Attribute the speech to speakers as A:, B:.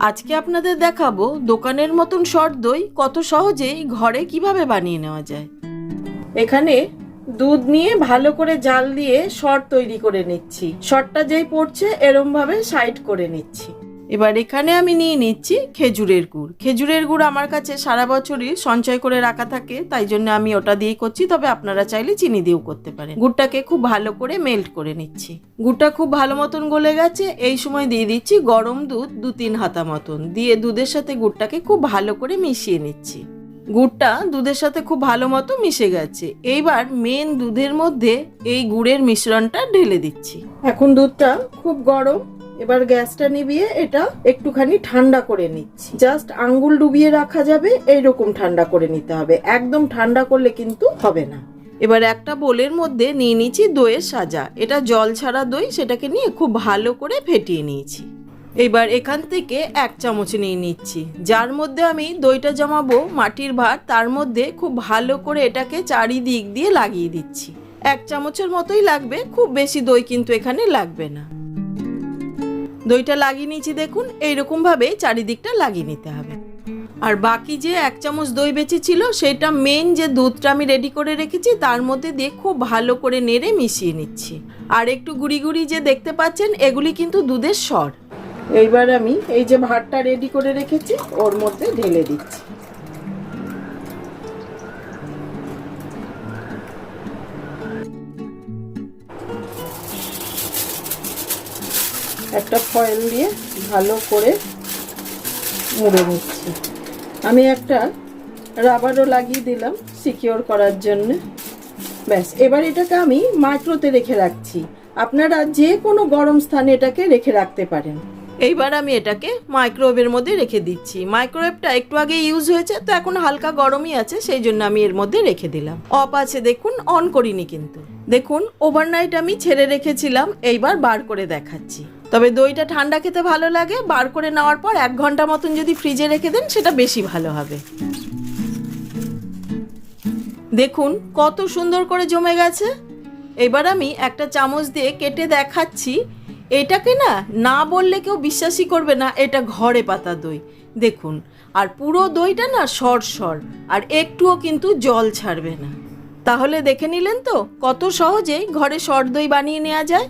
A: আজকে আপনাদের দেখাবো দোকানের মতন শর্ট দই কত সহজেই ঘরে কীভাবে বানিয়ে নেওয়া যায়। এখানে দুধ নিয়ে ভালো করে জাল দিয়ে শর্ট তৈরি করে নিচ্ছি। শর্টটা যেই পড়ছে এরম ভাবে সাইড করে নিচ্ছি। এবার এখানে আমি নিয়ে নিচ্ছি খেজুরের গুড়। খেজুরের গুড় আমার কাছে সারা বছরই সঞ্চয় করে রাখা থাকে, তাই জন্য আমি ওটা দিয়েই করছি। তবে আপনারা চাইলে চিনি দিয়েও করতে পারেন। গুড়টাকে খুব ভালো করে মেল্ট করে নিচ্ছি। গুড়টা খুব ভালো মতন গলে গেছে, এই সময় দিয়ে দিচ্ছি গরম দুধ দু তিন হাতা মতন। দিয়ে দুধের সাথে গুড়টাকে খুব ভালো করে মিশিয়ে নিচ্ছি। গুড়টা দুধের সাথে খুব ভালো মতো মিশে গেছে। এইবার মেন দুধের মধ্যে এই গুড়ের মিশ্রণটা ঢেলে দিচ্ছি। এখন দুধটা খুব গরম এবার গ্যাসটা নিভিয়ে এটা একটুখানি ঠান্ডা করে নিচ্ছি। জাস্ট আঙ্গুল ডুবিয়ে রাখা যাবে, এইরকম ঠান্ডা করে নিতে হবে। একদম ঠান্ডা করলে কিন্তু হবে না। এবার একটা বোলের মধ্যে নিয়ে নিয়েছি দইয়ের সাজা। এটা জল ছাড়া দই, সেটাকে নিয়ে খুব ভালো করে ফেটিয়ে নিয়েছি। এবার এখান থেকে এক চামচ নিয়ে নিচ্ছি। যার মধ্যে আমি দইটা জমাবো, মাটির ভাত, তার মধ্যে খুব ভালো করে এটাকে চারিদিক দিয়ে লাগিয়ে দিচ্ছি। এক চামচের মতোই লাগবে, খুব বেশি দই কিন্তু এখানে লাগবে না। দইটা লাগিয়ে নিয়েছি দেখুন, এইরকম ভাবে চারিদিকটা লাগিয়ে নিতে হবে। আর বাকি যে এক চামচ দই বেঁচে ছিল, সেটা মেন যে দুধটা আমি রেডি করে রেখেছি, তার মধ্যে দিয়ে খুব ভালো করে নেড়ে মিশিয়ে নিচ্ছি। আর একটু গুড়ি গুড়ি যে দেখতে পাচ্ছেন, এগুলি কিন্তু দুধের স্বর। এইবার আমি এই যে ভাতটা রেডি করে রেখেছি, ওর মধ্যে ঢেলে দিচ্ছি। একটা ফয়েল দিয়ে ভালো করে মুড়ে নিচ্ছি। আমি একটা রাবারও লাগিয়ে দিলাম সিকিওর করার জন্য। ব্যাস, এবার এটাকে আমি মাইক্রোতে রেখে রাখছি। আপনারা যে কোনো গরম স্থানে এটাকে রেখে রাখতে পারেন। এইবার আমি এটাকে মাইক্রোওয়েভের মধ্যে রেখে দিচ্ছি। মাইক্রোওয়েভটা একটু আগে ইউজ হয়েছে, তো এখন হালকা গরমই আছে, সেই জন্য আমি এর মধ্যে রেখে দিলাম। অফ আছে দেখুন, অন করিনি কিন্তু। দেখুন ওভারনাইট আমি ছেড়ে রেখেছিলাম, এইবার বার করে দেখাচ্ছি। তবে দইটা ঠান্ডা খেতে ভালো লাগে, বার করে নেওয়ার পর এক ঘণ্টা মতন যদি ফ্রিজে রেখে দেন, সেটা বেশি ভালো হবে। দেখুন, কত সুন্দর করে জমে গেছে। এবার আমি একটা চামচ দিয়ে কেটে দেখাচ্ছি এটাকে না না বললে কেউ বিশ্বাসই করবে না, এটা ঘরে পাতা দই। দেখুন, আর পুরো দইটা না সর সর, আর একটুও কিন্তু জল ছাড়বে না। তাহলে দেখে নিলেন তো, কত সহজেই ঘরে সর দই বানিয়ে নেওয়া যায়।